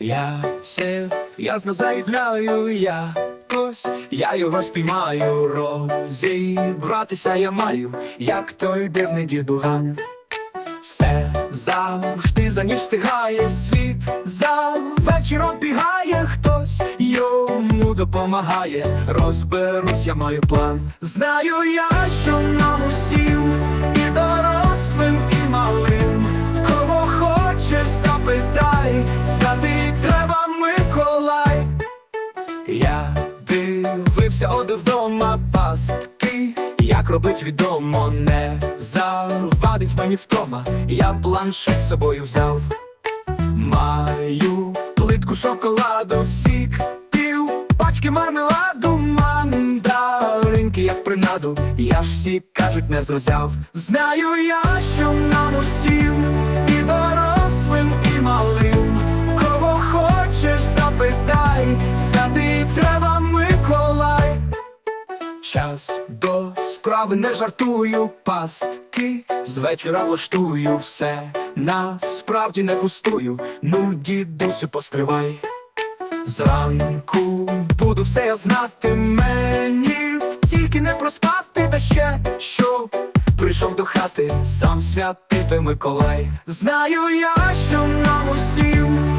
Я серйозно заявляю, я ось я його спіймаю, розібратися я маю, як той дивний дідуган. Все завжди за ніч встигає світ, за вечір оббігає хтось, йому допомагає, розберусь, я маю план. Знаю я, що нам дивився один вдома пастки, як робить відомо, не завадить мені втома. Я планшет з собою взяв. Маю плитку шоколаду, сік, пів пачки мармеладу, мандаринки, як принаду. Я ж всі кажуть, не зрозяв. Знаю я, що нам усім, і дорослим, і малим. Кого хочеш, запитай, стати треба. Час. До справи не жартую, пастки з вечора влаштую. Все, насправді не пустую, ну дідусю постривай. Зранку буду все я знати. Мені, тільки не проспати, та ще щоб прийшов до хати, сам святий той Миколай. Знаю я, що нам усім,